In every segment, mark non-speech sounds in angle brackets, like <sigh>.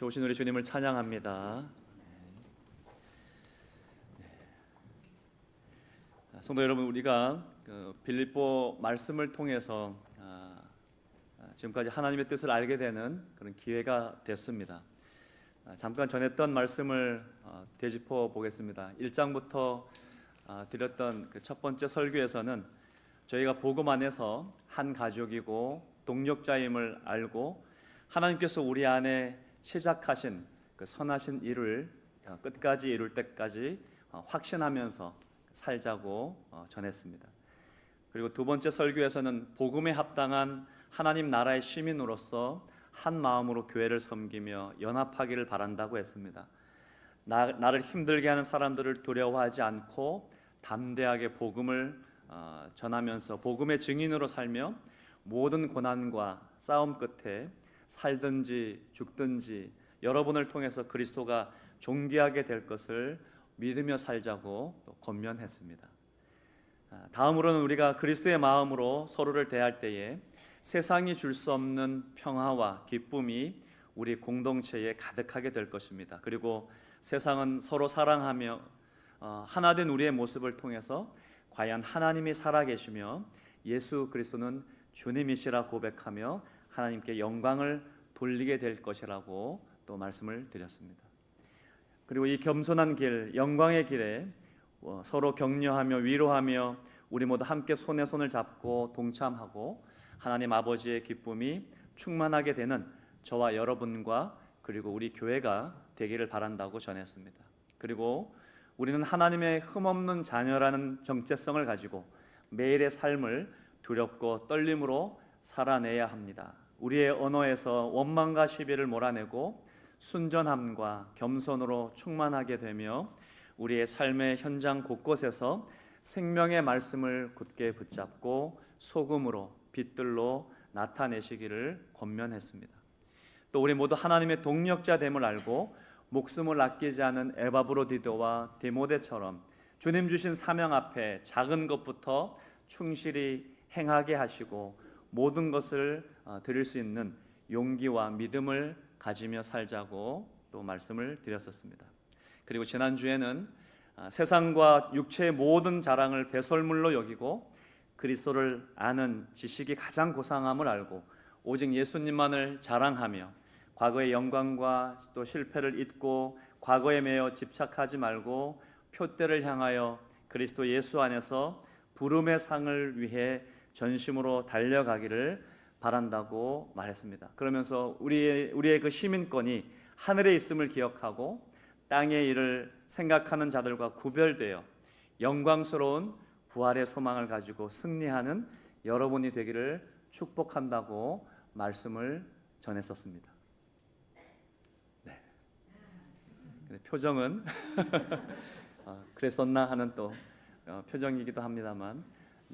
좋으신 우리 주님을 찬양합니다. 네. 아, 성도 여러분, 우리가 그 빌립보 말씀을 통해서 아, 아, 지금까지 하나님의 뜻을 알게 되는 그런 기회가 됐습니다. 아, 잠깐 전했던 말씀을 어, 되짚어 보겠습니다. 1장부터 아, 드렸던 그 첫 번째 설교에서는 저희가 복음 안에서 한 가족이고 동력자임을 알고 하나님께서 우리 안에 시작하신 그 선하신 일을 어, 끝까지 이룰 때까지 어, 확신하면서 살자고 어, 전했습니다. 그리고 두 번째 설교에서는 복음에 합당한 하나님 나라의 시민으로서 한 마음으로 교회를 섬기며 연합하기를 바란다고 했습니다. 나, 나를 힘들게 하는 사람들을 두려워하지 않고 담대하게 복음을 어, 전하면서 복음의 증인으로 살며 모든 고난과 싸움 끝에 살든지 죽든지 여러분을 통해서 그리스도가 존귀하게 될 것을 믿으며 살자고 또 권면했습니다. 아, 다음으로는 우리가 그리스도의 마음으로 서로를 대할 때에 세상이 줄 수 없는 평화와 기쁨이 우리 공동체에 가득하게 될 것입니다. 그리고 세상은 서로 사랑하며 어, 하나된 우리의 모습을 통해서 과연 하나님이 살아계시며 예수 그리스도는 주님이시라 고백하며 하나님께 영광을 돌리게 될 것이라고 또 말씀을 드렸습니다. 그리고 이 겸손한 길, 영광의 길에 어, 서로 격려하며 위로하며 우리 모두 함께 손에 손을 잡고 동참하고 하나님 아버지의 기쁨이 충만하게 되는 저와 여러분과 그리고 우리 교회가 되기를 바란다고 전했습니다. 그리고 우리는 하나님의 흠없는 자녀라는 정체성을 가지고 매일의 삶을 두렵고 떨림으로 살아내야 합니다. 우리의 언어에서 원망과 시비를 몰아내고 순전함과 겸손으로 충만하게 되며 우리의 삶의 현장 곳곳에서 생명의 말씀을 굳게 붙잡고 소금으로 빛들로 나타내시기를 권면했습니다. 또 우리 모두 하나님의 동력자 됨을 알고 목숨을 아끼지 않은 에바브로디도와 디모데처럼 주님 주신 사명 앞에 작은 것부터 충실히 행하게 하시고 모든 것을 어, 드릴 수 있는 용기와 믿음을 가지며 살자고 또 말씀을 드렸었습니다. 그리고 지난 주에는 아, 세상과 육체의 모든 자랑을 배설물로 여기고 그리스도를 아는 지식이 가장 고상함을 알고 오직 예수님만을 자랑하며 과거의 영광과 또 실패를 잊고 과거에 매여 집착하지 말고 표대를 향하여 그리스도 예수 안에서 부름의 상을 위해 전심으로 달려가기를 바란다고 말했습니다. 그러면서 우리의 우리의 그 시민권이 하늘에 있음을 기억하고 땅의 일을 생각하는 자들과 구별되어 영광스러운 부활의 소망을 가지고 승리하는 여러분이 되기를 축복한다고 말씀을 전했었습니다. 네. 표정은 어, <laughs> 그랬었나 하는 또 어, 표정이기도 합니다만,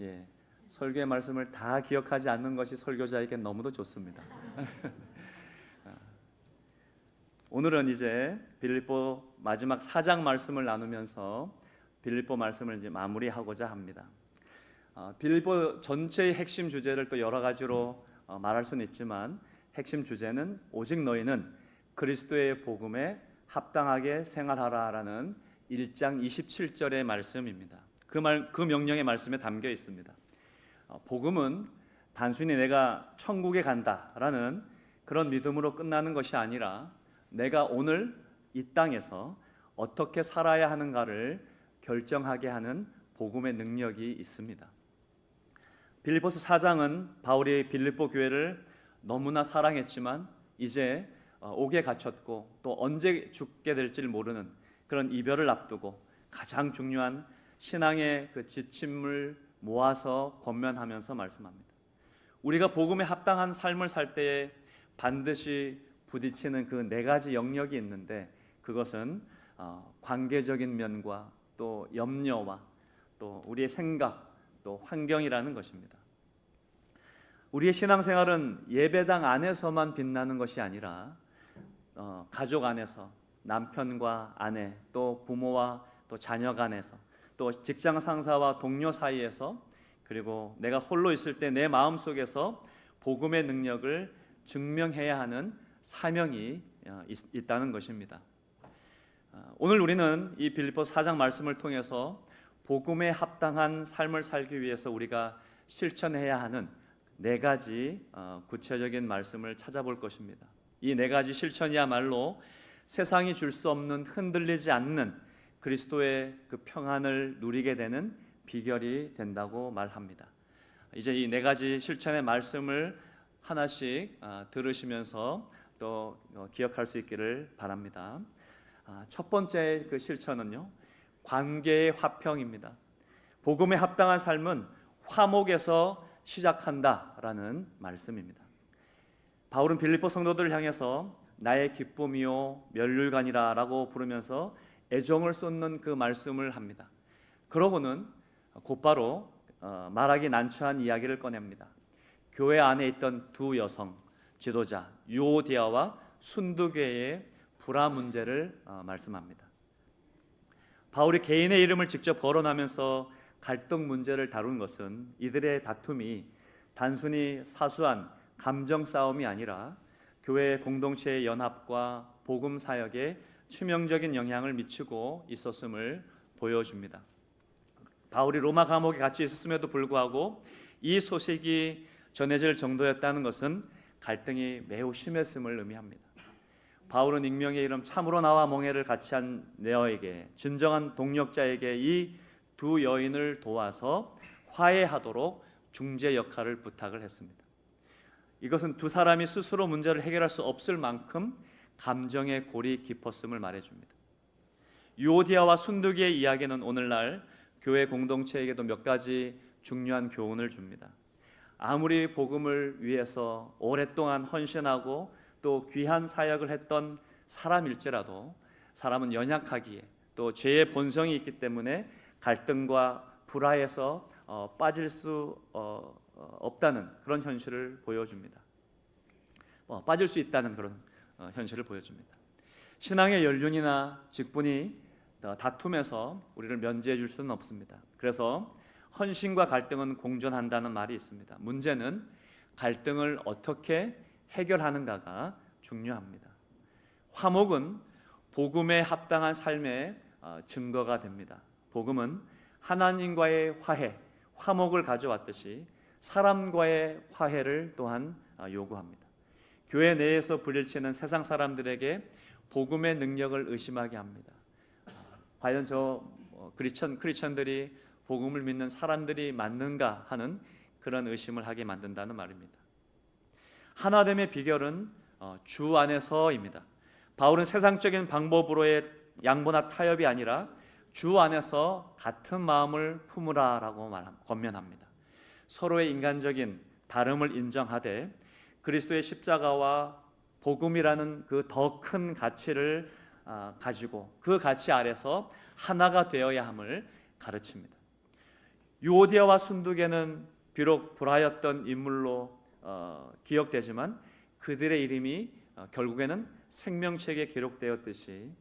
예. 설교의 말씀을 다 기억하지 않는 것이 설교자에게 너무도 좋습니다. <laughs> 오늘은 이제 빌립보 마지막 사장 말씀을 나누면서 빌립보 말씀을 이제 마무리하고자 합니다. 어, 빌립보 전체의 핵심 주제를 또 여러 가지로 어, 말할 수는 있지만 핵심 주제는 오직 너희는 그리스도의 복음에 합당하게 생활하라라는 1장 27절의 말씀입니다. 그 말, 그 명령의 말씀에 담겨 있습니다. 어, 복음은 단순히 내가 천국에 간다라는 그런 믿음으로 끝나는 것이 아니라 내가 오늘 이 땅에서 어떻게 살아야 하는가를 결정하게 하는 복음의 능력이 있습니다. 빌립보서 4장은 바울이 빌립보 교회를 너무나 사랑했지만 이제 어, 옥에 갇혔고 또 언제 죽게 될지 모르는 그런 이별을 앞두고 가장 중요한 신앙의 그 지침을 모아서 권면하면서 말씀합니다. 우리가 복음에 합당한 삶을 살 때에 반드시 부딪히는 그 네 가지 영역이 있는데 그것은 어, 관계적인 면과 또 염려와 또 우리의 생각 또 환경이라는 것입니다. 우리의 신앙생활은 예배당 안에서만 빛나는 것이 아니라 어, 가족 안에서 남편과 아내 또 부모와 또 자녀 간에서 또 직장 상사와 동료 사이에서 그리고 내가 홀로 있을 때 내 마음 속에서 복음의 능력을 증명해야 하는 사명이 어, 있- 있다는 것입니다. 어, 오늘 우리는 이 빌립보 4장 말씀을 통해서 복음에 합당한 삶을 살기 위해서 우리가 실천해야 하는 네 가지 어, 구체적인 말씀을 찾아볼 것입니다. 이 네 가지 실천이야말로 세상이 줄 수 없는 흔들리지 않는 그리스도의 그 평안을 누리게 되는 비결이 된다고 말합니다. 이제 이 네 가지 실천의 말씀을 하나씩 아, 들으시면서 또 어, 기억할 수 있기를 바랍니다. 아, 첫 번째 그 실천은요, 관계의 화평입니다. 복음에 합당한 삶은 화목에서 시작한다라는 말씀입니다. 바울은 빌립보 성도들을 향해서 나의 기쁨이요 멸류관이라라고 부르면서 애정을 쏟는 그 말씀을 합니다. 그러고는 곧바로 어, 말하기 난처한 이야기를 꺼냅니다. 교회 안에 있던 두 여성 지도자 유오디아와 순두계의 불화 문제를 어, 말씀합니다. 바울이 개인의 이름을 직접 거론하면서 갈등 문제를 다룬 것은 이들의 다툼이 단순히 사소한 감정 싸움이 아니라 교회 공동체의 연합과 복음 사역에 치명적인 영향을 미치고 있었음을 보여줍니다. 바울이 로마 감옥에 갇혀 있었음에도 불구하고 이 소식이 전해질 정도였다는 것은 갈등이 매우 심했음을 의미합니다. 바울은 익명의 이름 참으로 나와 몽해를 같이 한 네어에게 진정한 동력자에게 이 두 여인을 도와서 화해하도록 중재 역할을 부탁을 했습니다. 이것은 두 사람이 스스로 문제를 해결할 수 없을 만큼 감정의 골이 깊었음을 말해줍니다. 유오디아와 순두기의 이야기는 오늘날 교회 공동체에게도 몇 가지 중요한 교훈을 줍니다. 아무리 복음을 위해서 오랫동안 헌신하고 또 귀한 사역을 했던 사람일지라도 사람은 연약하기에 또 죄의 본성이 있기 때문에 갈등과 불화에서 어, 빠질 수 어, 어, 없다는 그런 현실을 보여줍니다. 어, 빠질 수 있다는 그런 어, 현실을 보여줍니다. 신앙의 연륜이나 직분이 어, 다툼에서 우리를 면제해 줄 수는 없습니다. 그래서 헌신과 갈등은 공존한다는 말이 있습니다. 문제는 갈등을 어떻게 해결하는가가 중요합니다. 화목은 복음에 합당한 삶의 어, 증거가 됩니다. 복음은 하나님과의 화해, 화목을 가져왔듯이 사람과의 화해를 또한 어, 요구합니다. 교회 내에서 불일치는 세상 사람들에게 복음의 능력을 의심하게 합니다. 과연 저 어, 크리스천 크리스천들이 복음을 믿는 사람들이 맞는가 하는 그런 의심을 하게 만든다는 말입니다. 하나됨의 비결은 어, 주 안에서입니다. 바울은 세상적인 방법으로의 양보나 타협이 아니라 주 안에서 같은 마음을 품으라라고 말 권면합니다. 서로의 인간적인 다름을 인정하되 그리스도의 십자가와 복음이라는 그 더 큰 가치를 아, 가지고 그 가치 아래서 하나가 되어야 함을 가르칩니다. 유오디아와 순두개는 비록 불화였던 인물로 어, 기억되지만 그들의 이름이 어, 결국에는 생명책에 기록되었듯이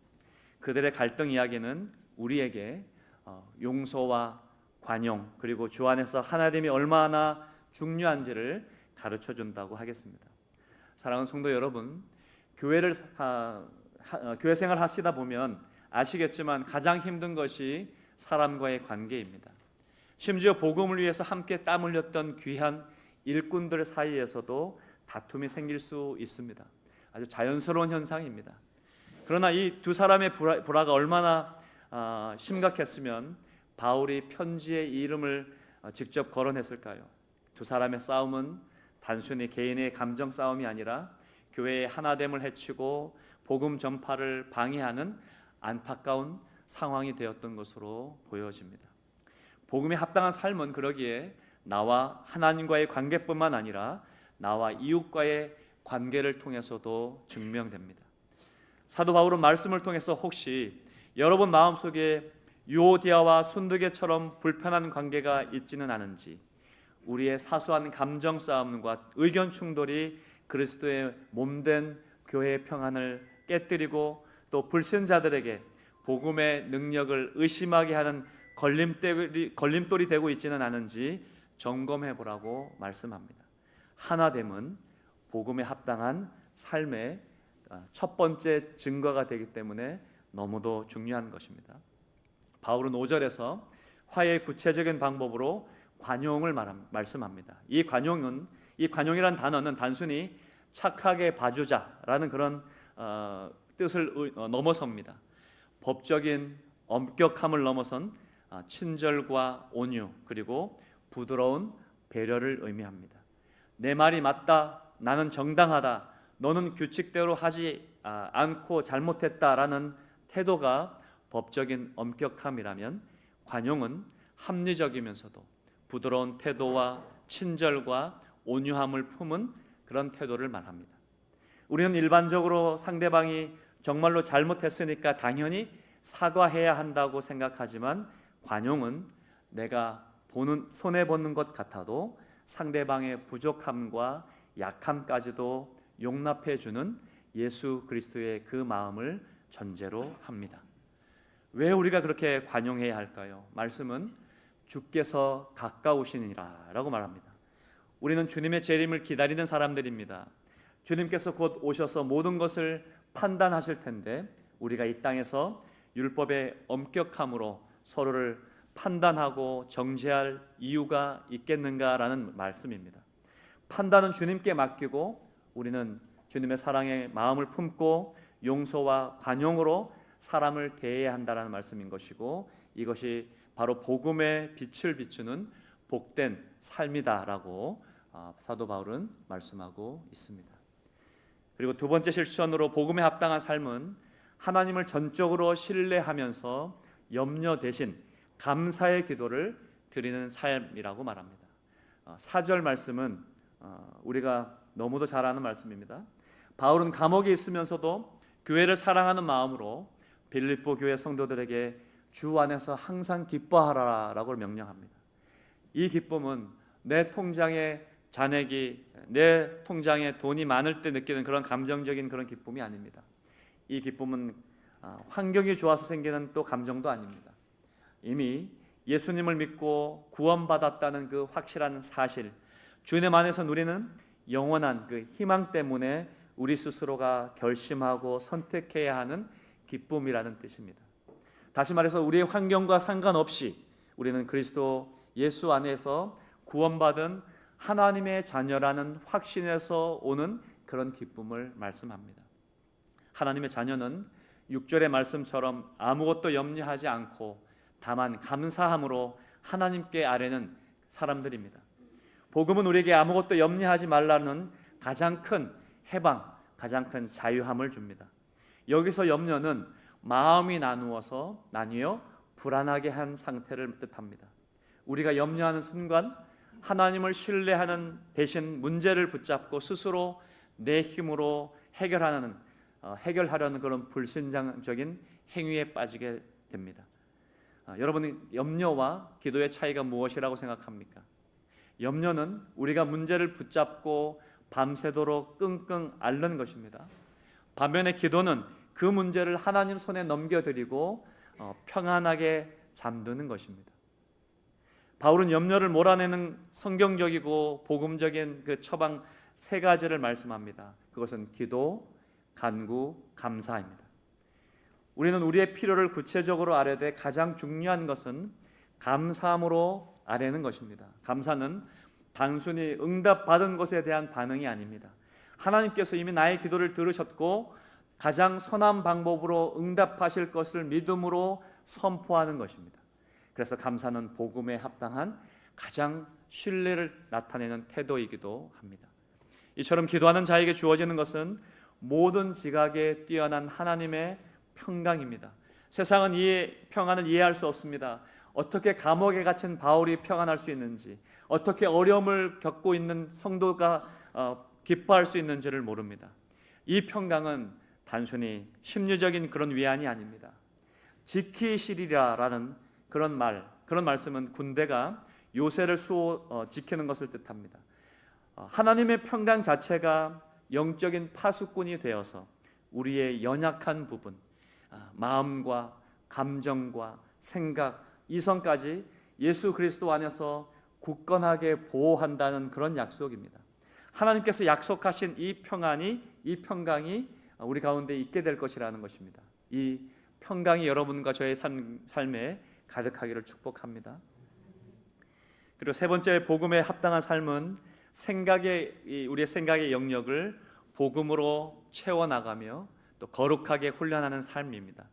그들의 갈등 이야기는 우리에게 어, 용서와 관용 그리고 주 안에서 하나됨이 얼마나 중요한지를 가르쳐 준다고 하겠습니다. 사랑하는 성도 여러분, 교회를 하, 하, 어, 교회 생활 하시다 보면 아시겠지만 가장 힘든 것이 사람과의 관계입니다. 심지어 복음을 위해서 함께 땀 흘렸던 귀한 일꾼들 사이에서도 다툼이 생길 수 있습니다. 아주 자연스러운 현상입니다. 그러나 이 두 사람의 불화, 불화가 얼마나 아, 심각했으면 바울이 편지의 이름을 어, 직접 거론했을까요? 두 사람의 싸움은 단순히 개인의 감정 싸움이 아니라 교회의 하나됨을 해치고 복음 전파를 방해하는 안타까운 상황이 되었던 것으로 보여집니다. 복음에 합당한 삶은 그러기에 나와 하나님과의 관계뿐만 아니라 나와 이웃과의 관계를 통해서도 증명됩니다. 사도 바울은 말씀을 통해서 혹시 여러분 마음속에 유오디아와 순두개처럼 불편한 관계가 있지는 않은지 우리의 사소한 감정 싸움과 의견 충돌이 그리스도의 몸된 교회의 평안을 깨뜨리고 또 불신자들에게 복음의 능력을 의심하게 하는 걸림돌이, 걸림돌이 되고 있지는 않은지 점검해 보라고 말씀합니다. 하나됨은 복음에 합당한 삶의 아, 첫 번째 증거가 되기 때문에 너무도 중요한 것입니다. 바울은 5절에서 화해의 구체적인 방법으로 관용을 말함, 말씀합니다. 이 관용은 이 관용이란 단어는 단순히 착하게 봐주자라는 그런 어, 뜻을 의- 어, 넘어섭니다. 법적인 엄격함을 넘어선 아, 친절과 온유 그리고 부드러운 배려를 의미합니다. 내 말이 맞다, 나는 정당하다, 너는 규칙대로 하지 아, 않고 잘못했다라는 태도가 법적인 엄격함이라면 관용은 합리적이면서도 부드러운 태도와 친절과 온유함을 품은 그런 태도를 말합니다. 우리는 일반적으로 상대방이 정말로 잘못했으니까 당연히 사과해야 한다고 생각하지만 관용은 내가 보는 손해 보는 것 같아도 상대방의 부족함과 약함까지도 용납해 주는 예수 그리스도의 그 마음을 전제로 합니다. 왜 우리가 그렇게 관용해야 할까요? 말씀은 주께서 가까우시니라라고 말합니다. 우리는 주님의 재림을 기다리는 사람들입니다. 주님께서 곧 오셔서 모든 것을 판단하실 텐데 우리가 이 땅에서 율법의 엄격함으로 서로를 판단하고 정죄할 이유가 있겠는가라는 말씀입니다. 판단은 주님께 맡기고 우리는 주님의 사랑의 마음을 품고 용서와 관용으로 사람을 대해야 한다라는 말씀인 것이고 이것이 바로 복음의 빛을 비추는 복된 삶이다라고 아, 사도 바울은 말씀하고 있습니다. 그리고 두 번째 실천으로 복음에 합당한 삶은 하나님을 전적으로 신뢰하면서 염려 대신 감사의 기도를 드리는 삶이라고 말합니다. 어, 사절 말씀은 어, 우리가 너무도 잘 아는 말씀입니다. 바울은 감옥에 있으면서도 교회를 사랑하는 마음으로 빌립보 교회 성도들에게 주 안에서 항상 기뻐하라라고 명령합니다. 이 기쁨은 내 통장에 잔액이 내 통장에 돈이 많을 때 느끼는 그런 감정적인 그런 기쁨이 아닙니다. 이 기쁨은 아, 환경이 좋아서 생기는 또 감정도 아닙니다. 이미 예수님을 믿고 구원받았다는 그 확실한 사실, 주님 안에서 누리는 영원한 그 희망 때문에 우리 스스로가 결심하고 선택해야 하는 기쁨이라는 뜻입니다. 다시 말해서 우리의 환경과 상관없이 우리는 그리스도 예수 안에서 구원받은 하나님의 자녀라는 확신에서 오는 그런 기쁨을 말씀합니다. 하나님의 자녀는 6절의 말씀처럼 아무것도 염려하지 않고 다만 감사함으로 하나님께 아뢰는 사람들입니다. 복음은 우리에게 아무것도 염려하지 말라는 가장 큰 해방, 가장 큰 자유함을 줍니다. 여기서 염려는 마음이 나누어서 나뉘어 불안하게 한 상태를 뜻합니다. 우리가 염려하는 순간 하나님을 신뢰하는 대신 문제를 붙잡고 스스로 내 힘으로 해결하는 어, 해결하려는 그런 불신앙적인 행위에 빠지게 됩니다. 아, 여러분 염려와 기도의 차이가 무엇이라고 생각합니까? 염려는 우리가 문제를 붙잡고 밤새도록 끙끙 앓는 것입니다. 반면에 기도는 그 문제를 하나님 손에 넘겨드리고 어, 평안하게 잠드는 것입니다. 바울은 염려를 몰아내는 성경적이고 복음적인 그 처방 세 가지를 말씀합니다. 그것은 기도, 간구, 감사입니다. 우리는 우리의 필요를 구체적으로 아뢰되 가장 중요한 것은 감사함으로 아뢰는 것입니다. 감사는 단순히 응답받은 것에 대한 반응이 아닙니다. 하나님께서 이미 나의 기도를 들으셨고 가장 선한 방법으로 응답하실 것을 믿음으로 선포하는 것입니다. 그래서 감사는 복음에 합당한 가장 신뢰를 나타내는 태도이기도 합니다. 이처럼 기도하는 자에게 주어지는 것은 모든 지각에 뛰어난 하나님의 평강입니다. 세상은 이 평안을 이해할 수 없습니다. 어떻게 감옥에 갇힌 바울이 평안할 수 있는지, 어떻게 어려움을 겪고 있는 성도가 어, 기뻐할 수 있는지를 모릅니다. 이 평강은 단순히 심리적인 그런 위안이 아닙니다. 지키시리라라는 그런 말, 그런 말씀은 군대가 요새를 수호 어, 지키는 것을 뜻합니다. 어, 하나님의 평강 자체가 영적인 파수꾼이 되어서 우리의 연약한 부분, 아, 마음과 감정과 생각, 이성까지 예수 그리스도 안에서 굳건하게 보호한다는 그런 약속입니다. 하나님께서 약속하신 이 평안이 이 평강이 우리 가운데 있게 될 것이라는 것입니다. 이 평강이 여러분과 저의 삶, 삶에 가득하기를 축복합니다. 그리고 세 번째 복음에 합당한 삶은 생각의 이 우리의 생각의 영역을 복음으로 채워 나가며 또 거룩하게 훈련하는 삶입니다.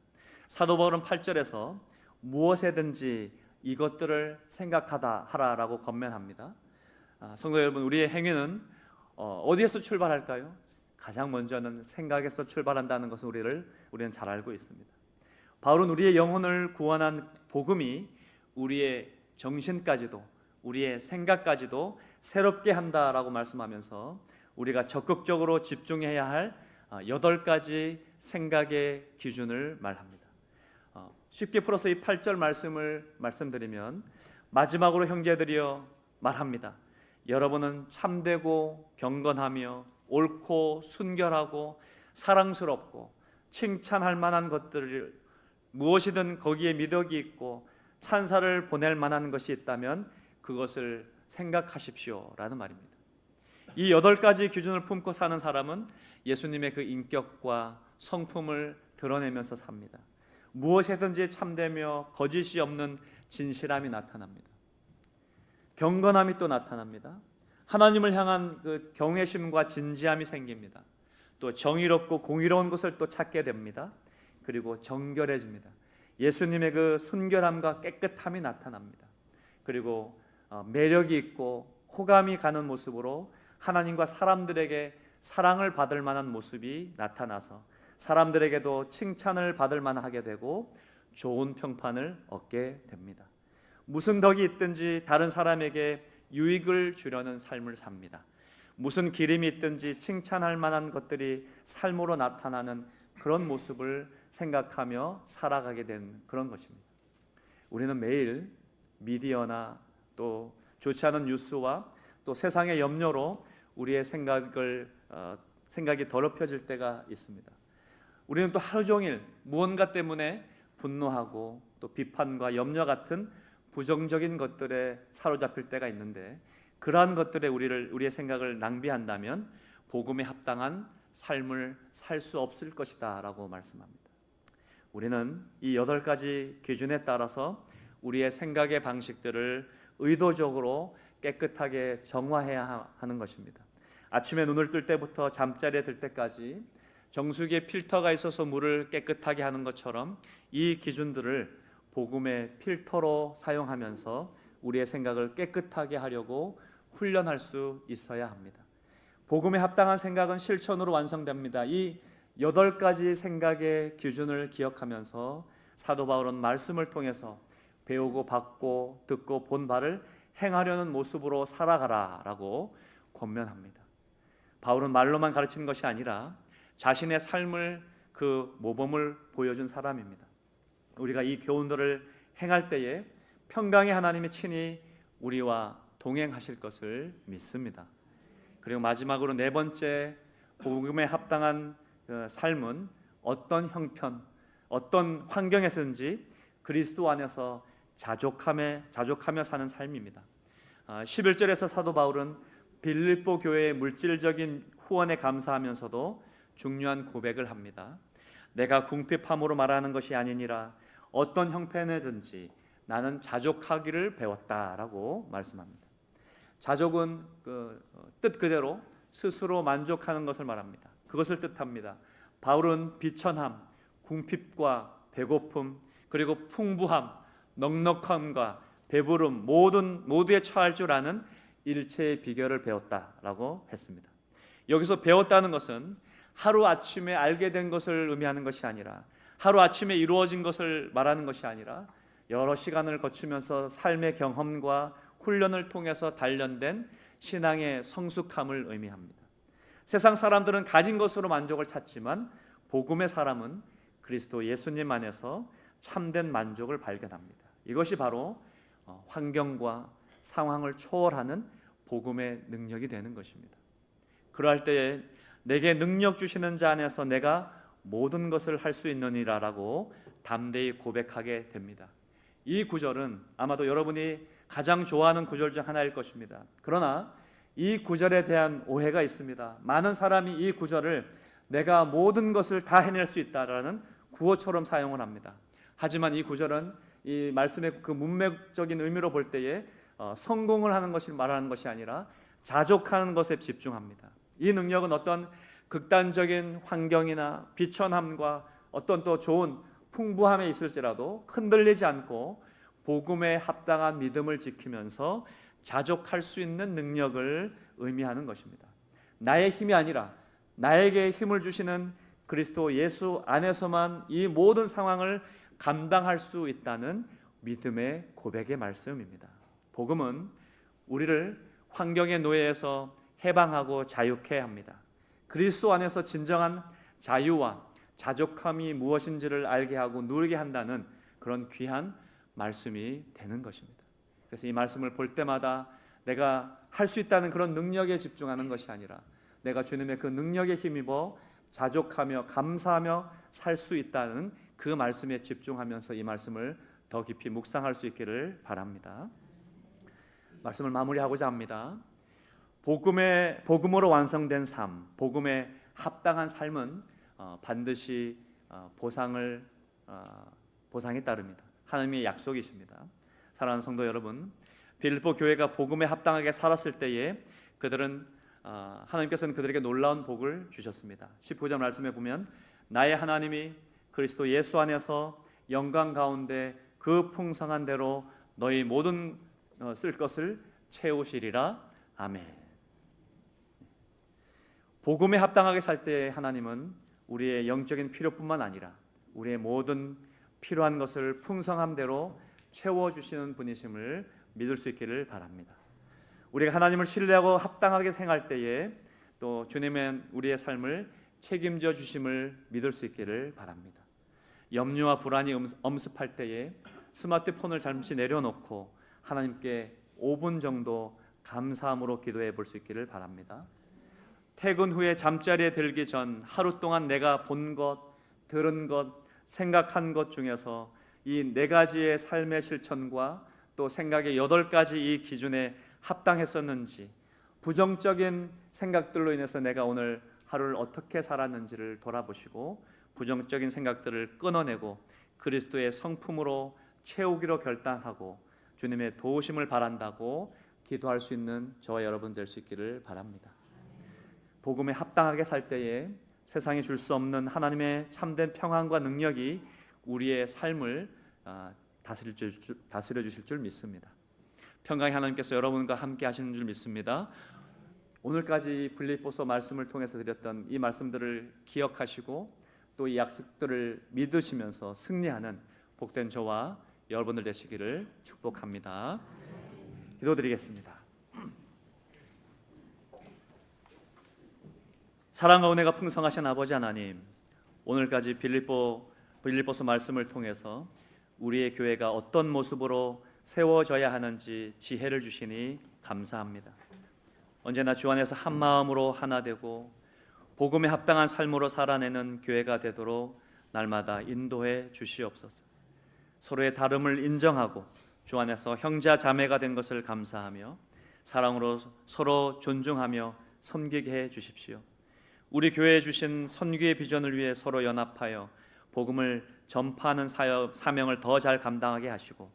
사도 바울은 8절에서 무엇에든지 이것들을 생각하다 하라라고 권면합니다. 아, 성도 여러분, 우리의 행위는 어, 어디에서 출발할까요? 가장 먼저는 생각에서 출발한다는 것을 우리를 우리는 잘 알고 있습니다. 바울은 우리의 영혼을 구원한 복음이 우리의 정신까지도 우리의 생각까지도 새롭게 한다라고 말씀하면서 우리가 적극적으로 집중해야 할 아, 여덟 가지 생각의 기준을 말합니다. 어, 쉽게 풀어서 이 8절 말씀을 말씀드리면 마지막으로 형제들이여 말합니다. 여러분은 참되고 경건하며 옳고 순결하고 사랑스럽고 칭찬할 만한 것들을 무엇이든 거기에 미덕이 있고 찬사를 보낼 만한 것이 있다면 그것을 생각하십시오라는 말입니다. 이 여덟 가지 기준을 품고 사는 사람은 예수님의 그 인격과 성품을 드러내면서 삽니다. 무엇에든지 참되며 거짓이 없는 진실함이 나타납니다. 경건함이 또 나타납니다. 하나님을 향한 그 경외심과 진지함이 생깁니다. 또 정의롭고 공의로운 것을 또 찾게 됩니다. 그리고 정결해집니다. 예수님의 그 순결함과 깨끗함이 나타납니다. 그리고 어, 매력이 있고 호감이 가는 모습으로 하나님과 사람들에게 사랑을 받을 만한 모습이 나타나서 사람들에게도 칭찬을 받을 만하게 되고 좋은 평판을 얻게 됩니다. 무슨 덕이 있든지 다른 사람에게 유익을 주려는 삶을 삽니다. 무슨 기림이 있든지 칭찬할 만한 것들이 삶으로 나타나는 그런 모습을 생각하며 살아가게 된 그런 것입니다. 우리는 매일 미디어나 또 좋지 않은 뉴스와 또 세상의 염려로 우리의 생각을 어, 생각이 더럽혀질 때가 있습니다. 우리는 또 하루 종일 무언가 때문에 분노하고 또 비판과 염려 같은 부정적인 것들에 사로잡힐 때가 있는데 그러한 것들에 우리를 우리의 생각을 낭비한다면 복음에 합당한 삶을 살 수 없을 것이다라고 말씀합니다. 우리는 이 여덟 가지 기준에 따라서 우리의 생각의 방식들을 의도적으로 깨끗하게 정화해야 하는 것입니다. 아침에 눈을 뜰 때부터 잠자리에 들 때까지 정수기에 필터가 있어서 물을 깨끗하게 하는 것처럼 이 기준들을 복음의 필터로 사용하면서 우리의 생각을 깨끗하게 하려고 훈련할 수 있어야 합니다. 복음에 합당한 생각은 실천으로 완성됩니다. 이 여덟 가지 생각의 기준을 기억하면서 사도 바울은 말씀을 통해서 배우고 받고 듣고 본 바를 행하려는 모습으로 살아가라라고 권면합니다. 바울은 말로만 가르치는 것이 아니라 자신의 삶을 그 모범을 보여준 사람입니다. 우리가 이 교훈들을 행할 때에 평강의 하나님이 친히 우리와 동행하실 것을 믿습니다. 그리고 마지막으로 네 번째 복음에 합당한 그 삶은 어떤 형편, 어떤 환경에서든지 그리스도 안에서 자족함에 자족하며 사는 삶입니다. 11절에서 사도 바울은 빌립보 교회의 물질적인 후원에 감사하면서도 중요한 고백을 합니다. 내가 궁핍함으로 말하는 것이 아니니라 어떤 형편에든지 나는 자족하기를 배웠다라고 말씀합니다. 자족은 그뜻 어, 그대로 스스로 만족하는 것을 말합니다. 그것을 뜻합니다. 바울은 비천함, 궁핍과 배고픔, 그리고 풍부함, 넉넉함과 배부름 모든 모두에 처할 줄 아는 일체의 비결을 배웠다라고 했습니다. 여기서 배웠다는 것은 하루 아침에 알게 된 것을 의미하는 것이 아니라 하루 아침에 이루어진 것을 말하는 것이 아니라 여러 시간을 거치면서 삶의 경험과 훈련을 통해서 단련된 신앙의 성숙함을 의미합니다. 세상 사람들은 가진 것으로 만족을 찾지만 복음의 사람은 그리스도 예수님 안에서 참된 만족을 발견합니다. 이것이 바로 어, 환경과 상황을 초월하는 복음의 능력이 되는 것입니다. 그러할 때에 내게 능력 주시는 자 안에서 내가 모든 것을 할 수 있느니라라고 담대히 고백하게 됩니다. 이 구절은 아마도 여러분이 가장 좋아하는 구절 중 하나일 것입니다. 그러나 이 구절에 대한 오해가 있습니다. 많은 사람이 이 구절을 내가 모든 것을 다 해낼 수 있다라는 구호처럼 사용을 합니다. 하지만 이 구절은 이 말씀의 그 문맥적인 의미로 볼 때에 어, 성공을 하는 것을 말하는 것이 아니라 자족하는 것에 집중합니다. 이 능력은 어떤 극단적인 환경이나 비천함과 어떤 또 좋은 풍부함에 있을지라도 흔들리지 않고 복음에 합당한 믿음을 지키면서 자족할 수 있는 능력을 의미하는 것입니다. 나의 힘이 아니라 나에게 힘을 주시는 그리스도 예수 안에서만 이 모든 상황을 감당할 수 있다는 믿음의 고백의 말씀입니다. 복음은 우리를 환경의 노예에서 해방하고 자유케 합니다. 그리스도 안에서 진정한 자유와 자족함이 무엇인지를 알게 하고 누리게 한다는 그런 귀한 말씀이 되는 것입니다. 그래서 이 말씀을 볼 때마다 내가 할 수 있다는 그런 능력에 집중하는 것이 아니라 내가 주님의 그 능력에 힘입어 자족하며 감사하며 살 수 있다는 그 말씀에 집중하면서 이 말씀을 더 깊이 묵상할 수 있기를 바랍니다. 말씀을 마무리하고자 합니다. 복음의 복음으로 완성된 삶, 복음에 합당한 삶은 어, 반드시 어, 보상을 어, 보상에 따릅니다. 하나님의 약속이십니다. 사랑하는 성도 여러분, 빌립보 교회가 복음에 합당하게 살았을 때에 그들은 어, 하나님께서는 그들에게 놀라운 복을 주셨습니다. 19절 말씀에 보면 나의 하나님이 그리스도 예수 안에서 영광 가운데 그 풍성한 대로 너희 모든 어, 쓸 것을 채우시리라. 아멘. 복음에 합당하게 살 때 하나님은 우리의 영적인 필요뿐만 아니라 우리의 모든 필요한 것을 풍성함대로 채워 주시는 분이심을 믿을 수 있기를 바랍니다. 우리가 하나님을 신뢰하고 합당하게 생활 때에 또 주님의 우리의 삶을 책임져 주심을 믿을 수 있기를 바랍니다. 염려와 불안이 엄습할 때에 스마트폰을 잠시 내려놓고 하나님께 5분 정도 감사함으로 기도해 볼 수 있기를 바랍니다. 퇴근 후에 잠자리에 들기 전 하루 동안 내가 본 것, 들은 것, 생각한 것 중에서 이 네 가지의 삶의 실천과 또 생각의 여덟 가지 이 기준에 합당했었는지 부정적인 생각들로 인해서 내가 오늘 하루를 어떻게 살았는지를 돌아보시고 부정적인 생각들을 끊어내고 그리스도의 성품으로 채우기로 결단하고 주님의 도우심을 바란다고 기도할 수 있는 저와 여러분 될 수 있기를 바랍니다. 복음에 합당하게 살 때에 세상이 줄 수 없는 하나님의 참된 평안과 능력이 우리의 삶을 아, 다스려 주실, 줄 믿습니다. 평강의 하나님께서 여러분과 함께 하시는 줄 믿습니다. 오늘까지 빌립보서 말씀을 통해서 드렸던 이 말씀들을 기억하시고 또 이 약속들을 믿으시면서 승리하는 복된 저와 여러분들 되시기를 축복합니다. 기도드리겠습니다. 사랑과 은혜가 풍성하신 아버지 하나님, 오늘까지 빌립보 빌립보서 말씀을 통해서 우리의 교회가 어떤 모습으로 세워져야 하는지 지혜를 주시니 감사합니다. 언제나 주 안에서 한 마음으로 하나 되고 복음에 합당한 삶으로 살아내는 교회가 되도록 날마다 인도해 주시옵소서. 서로의 다름을 인정하고 주 안에서 형제 자매가 된 것을 감사하며 사랑으로 서로 존중하며 섬기게 해 주십시오. 우리 교회에 주신 선교의 비전을 위해 서로 연합하여 복음을 전파하는 사역 사명을 더 잘 감당하게 하시고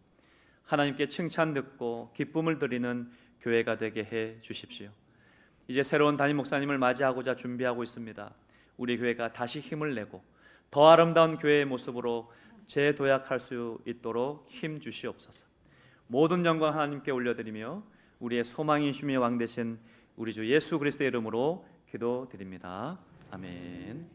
하나님께 칭찬 듣고 기쁨을 드리는 교회가 되게 해 주십시오. 이제 새로운 담임 목사님을 맞이하고자 준비하고 있습니다. 우리 교회가 다시 힘을 내고 더 아름다운 교회의 모습으로 재도약할 수 있도록 힘 주시옵소서. 모든 영광 하나님께 올려드리며 우리의 소망이심이 왕 되신 우리 주 예수 그리스도의 이름으로 기도드립니다. 아멘.